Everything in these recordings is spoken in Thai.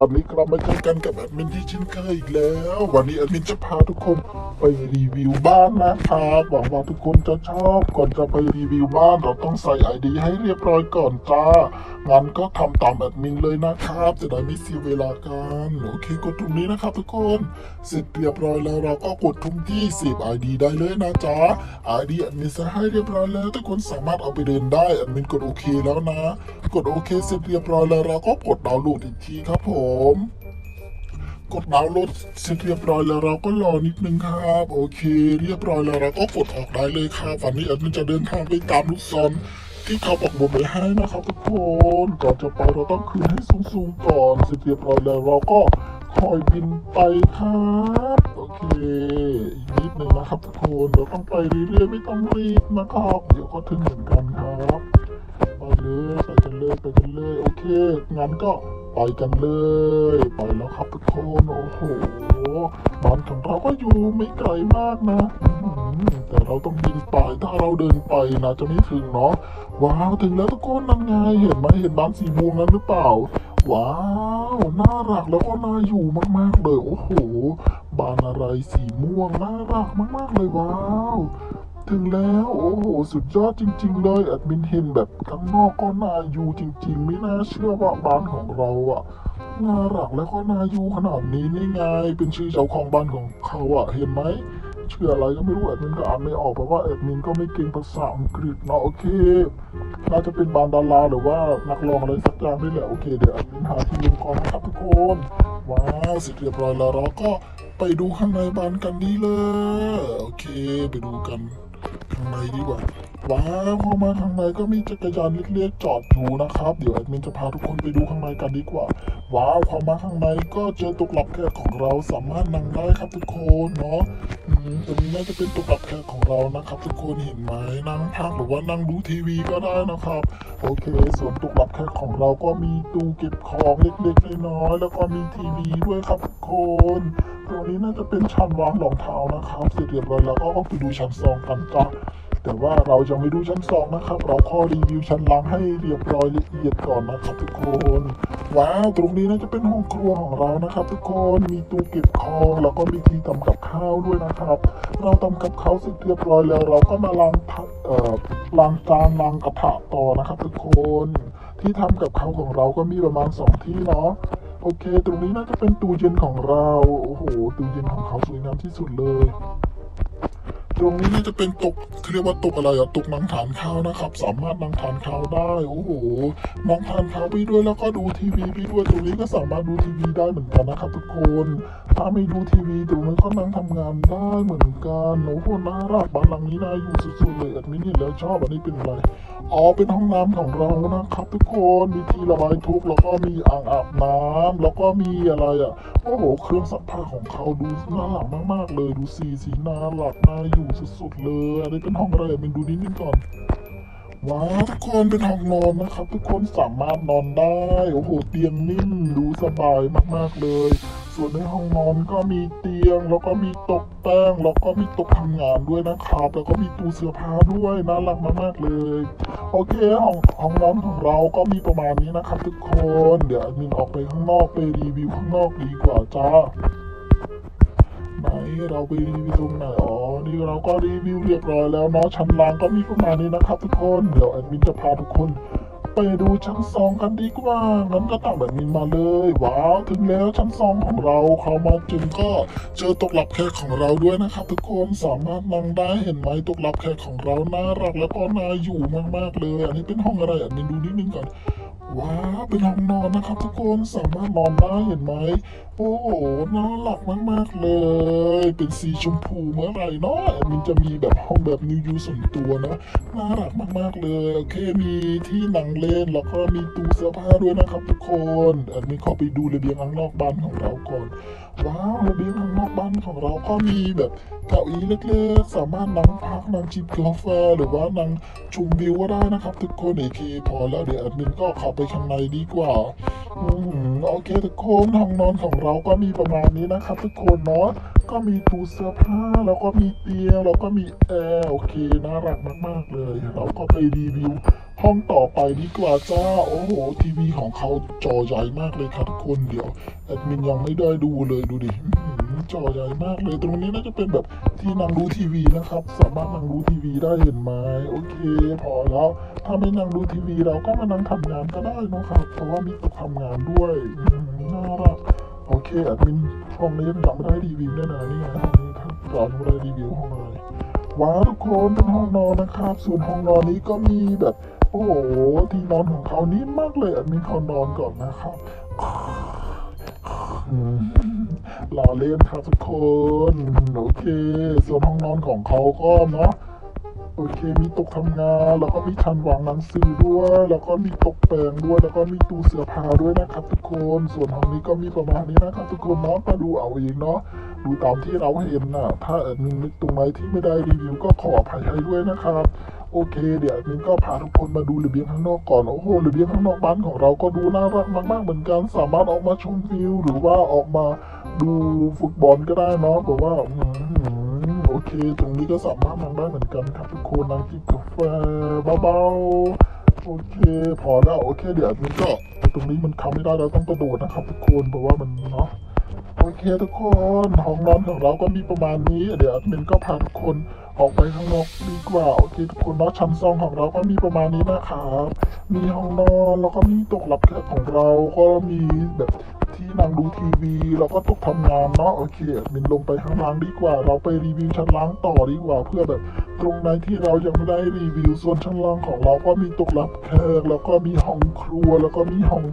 ตอนนี้กลับมาเจอกันกับแอดมินที่ช่นเคยอีกแล้ว วันนี้แอดมินจะพาทุกคนไปรีวิวบ้านนะครับหวังว่าทุกคนจะชอบก่อนจะไปรีวิวบ้านเราต้องใส่ไอดีให้เรียบร้อยก่อนจ้างั้นก็ทำตามแอดมินเลยนะครับ จะได้ไม่เสียเวลากันโอเคกดตรงนี้นะครับ ทุกคนเสร็จเรียบร้อยแล้วเราก็กดทุ่มที่สิบไอดีได้เลยนะจ๊ะไอดีแอดมินใส่ให้เรียบร้อยแล้ว ทุกคนสามารถเอาไปเดินได้แอดมินกดโอเคแล้วนะ กดโอเคเสร็จเรียบร้อยแล้วเราก็กดดาวน์โหลดอีกทีครับผมกดดาวน์โหลดเสร็จเรียบร้อยแล้วเราก็รอนิดนึงครับ โอเค เรียบร้อยแล้วเราก็กดออกได้เลยครับวันนี้แอดมินจะเดินทางไปตามลูกศรที่เขาปักหมดไว้ให้นะครับทุกคนก่อนจะไปเราต้องคืนให้สูงๆก่อนเสร็จเรียบร้อยแล้วเราก็คอยบินไปครับโอเคอีกนิดนึงนะครับทุกคนเราต้องไปเรื่อยๆไม่ต้องรีบนะครับ เดี๋ยวก็ถึงเหมือนกันครับ เลยไปกันเลยไปกันเลยโอเคงั้นก็ไปกันเลยไปแล้วครับทุกคนโอ้โหบ้านของเราก็อยู่ไม่ไกลมากนะแต่เราต้องบินไปถ้าเราเดินไปนะจะไม่ถึงเนาะว้าวถึงแล้วทุกคนนั่นไงเห็นไหมเห็นบ้านสีม่วงนั้นหรือเปล่า ว้าวน่ารักแล้วก็น่าอยู่มากๆเลยโอ้โหบ้านอะไรสีม่วงน่ารักมากๆเลยว้าว ถึงแล้ว โอ้โห สุดยอดจริง ๆ เลยแอดมินเห็นแบบข้างนอกก็น่าอยู่จริง ๆ ไม่น่าเชื่อว่าบ้านของเราอะน่ารักแล้วก็น่าอยู่ขนาดนี้นี่ไง เป็นชื่อเจ้าของบ้านของเขาอะเห็นไหมเชื่ออะไรก็ไม่รู้แอดมินก็อ่านไม่ออกเพราะว่าแอดมินก็ไม่เก่งภาษาอังกฤษเนาะโอเคน่าจะเป็นบานดาราหรือว่านักร้องอะไรสักอย่างนี่แหละโอเคเดี๋ยวแอดมินหาที่ลงก่อนนะครับทุกคนว้าวเสร็จเรียบร้อยแล้วเราก็ไปดูข้างในบ้านกันนี่เลยโอเค ไปดูกัน ข้างในดีก ว่าว้ามาข้างในก็มีจักรยานเล็กๆจอดอยู่นะครับ เดี๋ยวแอดมินจะพาทุกคนไปดูข้างในกันดีกว่า ว้าวพอมาข้างในก็เจอตุกหลับแขกของเราสามารถนั่งได้ครับทุกคนเนาะอืมตรงนี้น่าจะเป็นตุกหลับแขกของเรานะครับ ทุกคนเห็นไหมนั่งพักหรือว่านั่งดูทีวีก็ได้นะครับ โอเค ส่วนตุกหลับแขกของเราก็มีตู้เก็บของเล็กๆน้อยๆแล้วก็มีทีวีด้วยครับทุกคนตรงนี้น่าจะเป็นชั้นวางรองเท้านะครับ เสร็จเรียบร้อยแล้วก็ไปดูชั้นสองกันจ้ะ แต่ว่าเราจะไม่ดูชั้นสองนะครับ เราขอรีวิวชั้นล่างให้เรียบร้อยละเอียดก่อนนะครับทุกคน ว้าวตรงนี้น่าจะเป็นห้องครัวของเรานะครับ ทุกคนมีตู้เก็บของแล้วก็มีที่ทำกับข้าวด้วยนะครับ เราทำกับข้าวเสร็จเรียบร้อยแล้ว เราก็มาล้างผักเอ่อล้างจานล้างกระทะต่อนะครับ ทุกคน ที่ทำกับข้าวของเราก็มีประมาณสองที่เนาะโอเค ตรงนี้น่าจะเป็นตู้เย็นของเรา โอ้โห ตู้เย็นของเขาสวยงามที่สุดเลย ตรงนี้น่จะเป็นตกเรียกว่าตกอะไรอะตกนั่งทานข้าวนะครับ สามารถนั่งทานข้าวได้ โอ้โหนั่งทานข้าวไปด้วยแล้วก็ดูทีวีไปด้วยตรงนี้ก็สามารถดูทีวีได้เหมือนกันนะครับทุกคน ถ้าไม่ดูทีวีตรงนี้ก็นั่งทำงานได้เหมือนกันโอ้โหน่ารักบ้านหลังนี้น่าอยู่สุดๆเลยอันนี้เห็นแล้วชอบอันนี้เป็นอะไรอ๋อเป็นห้องน้ำของเรานะครับ ทุกคนมีที่ระบายทุกแล้วก็มีอ่างอาบน้ำแล้วก็มีอะไรอะโอ้โหเครื่องซักผ้าของเขาดูน่ารักมากๆเลยดูสีสีน่ารักน่าอยู่สุดๆเลยอันนี้เป็นห้องอะไรอะเป็นดูนิดนึงก่อน ว้าวทุกคนเป็นห้องนอนนะครับ ทุกคนสามารถนอนได้โอ้โหเตียงนิ่มดูสบายมากๆเลย ส่วนในห้องนอนก็มีเตียงแล้วก็มีต๊ะแป้งแล้วก็มีต๊ะทำงานด้วยนะครับ แล้วก็มีตู้เสื้อผ้าด้วยน่ารักมากๆเลย โอเคห้องห้องนอนของเราก็มีประมาณนี้นะครับ ทุกคนเดี๋ยวแอดมินออกไปข้างนอกไปรีวิวข้างนอกดีกว่าจ้า ไหนเราไปรีวิวตรงไหนอ๋อนี่เราก็รีวิวเรียบร้อยแล้วเนาะชั้นล่างก็มีประมาณนี้นะครับ ทุกคนเดี๋ยวแอดมินจะพาทุกคน ไปดูชั้นสองกันดีกว่างั้นก็ตามแบบนี้มาเลยว้าวถึงแล้วชั้นสองของเราเข้ามาจึงก็เจอตกหลับแขกของเราด้วยนะครับ ทุกคนสามารถนั่งได้เห็นไหมตกหลับแขกของเราน่ารักแล้วก็น่าอยู่มากๆเลย อันนี้เป็นห้องอะไรอะมินดูนิดนึงก่อน ว้าเป็นห้องนอนนะครับทุกคนสามารถนอนได้เห็นไหม โอ้โหน่ารักมากๆเลย เป็นสีชมพูเมื่อไหร่เนาะมินจะมีแบบห้องแบบนิวยูส่วนตัวนะน่ารักมากๆเลย โอเคมีที่นั่งเล่นแล้วก็มีตู้เสื้อผ้าด้วยนะครับทุกคนอันนี้ขอไปดูระเบียงข้างนอกบ้านของเราก่อน ว้าวระเบียงข้างนอกบ้านของเราก็มีแบบ เก้าอี้เล็กๆ สามารถนั่งพักนั่งจิบกาแฟหรือว่านั่งชมวิวก็ได้นะครับ ทุกคนโอเคพอแล้วเดี๋ยวแอดมินก็เข้าไปข้างในดีกว่าอืมโอเคทุกคนห้องนอนของเราก็มีประมาณนี้นะครับ ทุกคนเนาะก็มีตู้เสื้อผ้าแล้วก็มีเตียงแล้วก็มีแอร์โอเคน่ารักมากๆเลย เราก็ไปรีวิวห้องต่อไปดีกว่าจ้า โอ้โห ทีวีของเขาจอใหญ่มากเลยครับทุกคนเดี๋ยวแอดมินยังไม่ได้ดูเลยดูดิ จอใหญ่มากเลย ตรงนี้น่าจะเป็นแบบที่นั่งดูทีวีนะครับ สามารถนั่งดูทีวีได้เห็นไหมโอเค พอแล้วถ้าไม่นั่งดูทีวีเราก็มานั่งทำงานก็ได้นะครับ เพราะว่ามีต๊ะทำงานด้วยน่ารักโอเคแอดมินห้องนี้ยังไม่ได้รีวิวแน่นอนนี่ไงห้องนี้ครับเราไม่ได้รีวิวห้องอะไรว้าทุกคนเป็นห้องนอนนะครับ ส่วนห้องนอนนี้ก็มีแบบ โอ้โหที่นอนของเขานิ่มากเลยอันนี้เขานอนก่อนนะครับอื มรอเล่นครับทุกคน โอเค ส่วนห้องนอนของเขาก็เนาะ โอเค มีต๊ะทำงาน แล้วก็มีชั้นวางหนังสือด้วย แล้วก็มีตกแปลงด้วย แล้วก็มีตู้เสื้อผ้าด้วยนะครับ ทุกคน ส่วนห้องนี้ก็มีประมาณนี้นะครับ ทุกคนเนาะก็ดูเอาเองเนาะ ดูตามที่เราเห็นนะถ้าแอดมินนึกตรงไหนที่ไม่ได้รีวิวก็ขออภัยให้ด้วยนะครับ โอเค เดี๋ยวแอดมินก็พาทุกคนมาดูระเบียงข้างนอกก่อน โอ้โห ระเบียงข้างนอกบ้านของเราก็ดูน่ารักมากๆเหมือนกัน สามารถออกมาชมวิว หรือว่าออกมาดูฟุตบอลก็ได้เนาะแบบว่า เค ตรงนี้ก็สามารถนั่งได้เหมือนกันครับทุกคนนั่งจิบกาแฟเบาๆ โอเค พอแล้ว โอเค เดี๋ยวมินก็ตรงนี้มันทำไม่ได้เราต้องกระโดดนะครับทุกคนเพราะว่ามันเนาะโอเคทุกคนห้องนอนของเราก็มีประมาณนี้ เดี๋ยวมินก็พาทุกคนออกไปข้างนอกดีกว่าโอเคทุกคนเนาะชั้นสองของเราก็มีประมาณนี้นะครับมีห้องนอนแล้วก็มีต๊ะรับแขกของเราก็มีแบบ ที่นั่งดูทีวีแล้วก็โต๊ะทำงานเนาะโอเคแอดมินลงไปข้างล่างดีกว่า เราไปรีวิวชั้นล่างต่อดีกว่า เพื่อแบบ ตรงไหนที่เรายังไม่ได้รีวิวส่วนชั้นล่างของเราก็มีต๊ะรับแขกแล้วก็มีห้องครัว แล้วก็มีห้อง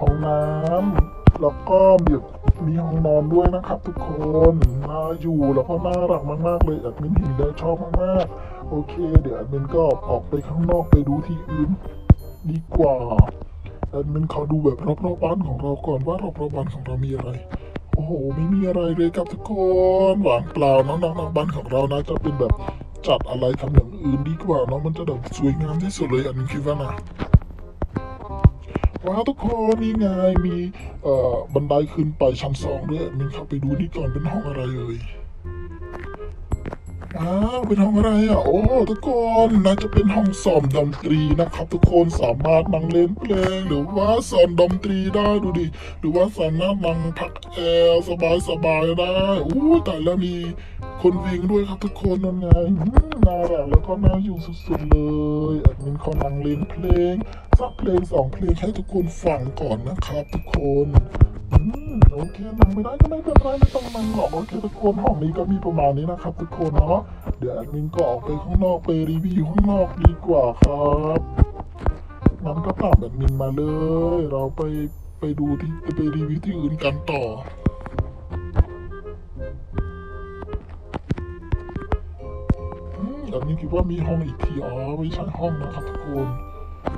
ห้องน้ำแล้วก็แบบมีห้องนอนด้วยนะครับ ทุกคนน่าอยู่แล้วก็น่ารักมาก ๆ เลยแอดมินเห็นแล้วชอบมากๆโอเค เดี๋ยวแอดมินก็ออกไปข้างนอกไปดูที่อื่นดีกว่า แอดมินขอดูแบบรอบๆบ้านของเราก่อนว่ารอบๆบ้านของเรามีอะไร โอ้โห ไม่มีอะไรเลยครับทุกคนหวานเปล่าน้องๆบ้านของเรานะจะเป็นแบบจัดอะไรทำอย่างอื่นดีกว่าเนาะมันจะแบบสวยงามที่สุดเลยอันนี้คิดว่านะว้าวทุกคนนี่ไงมีเอ่อบันไดขึ้นไปชั้นสองด้วยมินเข้าไปดูนี่ก่อนเป็นห้องอะไรเอ่ย อ้าวเป็นห้องอะไรอะ โอ้ทุกคนน่าจะเป็นห้องสอนดนตรีนะครับ ทุกคนสามารถนั่งเล่นเพลงหรือว่าสอนดนตรีได้ดูดิหรือว่าสามารถนั่งพักแอร์สบายสบายๆได้อู้แต่แล้วมีคนวิ่งด้วยครับทุกคนนั่นไงน่ารักแล้วก็น่าอยู่สุดๆเลยแอดมินเขานั่งเล่นเพลงสักเพลงสองเพลงให้ทุกคนฟังก่อนนะครับ ทุกคน โอเคนั่งไม่ได้ก็ไม่เป็นไรไม่ต้องนั่งหรอกโอเคทุกคนห้องนี้ก็มีประมาณนี้นะครับทุกคนเนาะเดี๋ยวแอดมินก็ออกไปข้างนอกไปรีวิวข้างนอกดีกว่าครับงั้นก็ตามแอดมินมาเลย เราไปไปดูที่ไปรีวิวที่อื่นกันต่ออืมอันนี้คิดว่ามีห้องอีกทีอ๋อไม่ใช่ห้องนะครับทุกคน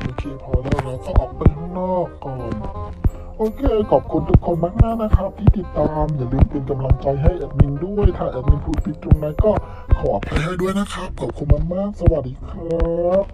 โอเคพอแล้วเราก็ออกไปข้างนอกก่อน โอเค ขอบคุณทุกคนมากมากนะครับ ที่ติดตาม อย่าลืมเป็นกำลังใจให้แอดมินด้วย ถ้าแอดมินพูดผิดตรงไหนก็ขออภัยให้ด้วยนะครับ ขอบคุณมากมากสวัสดีครับ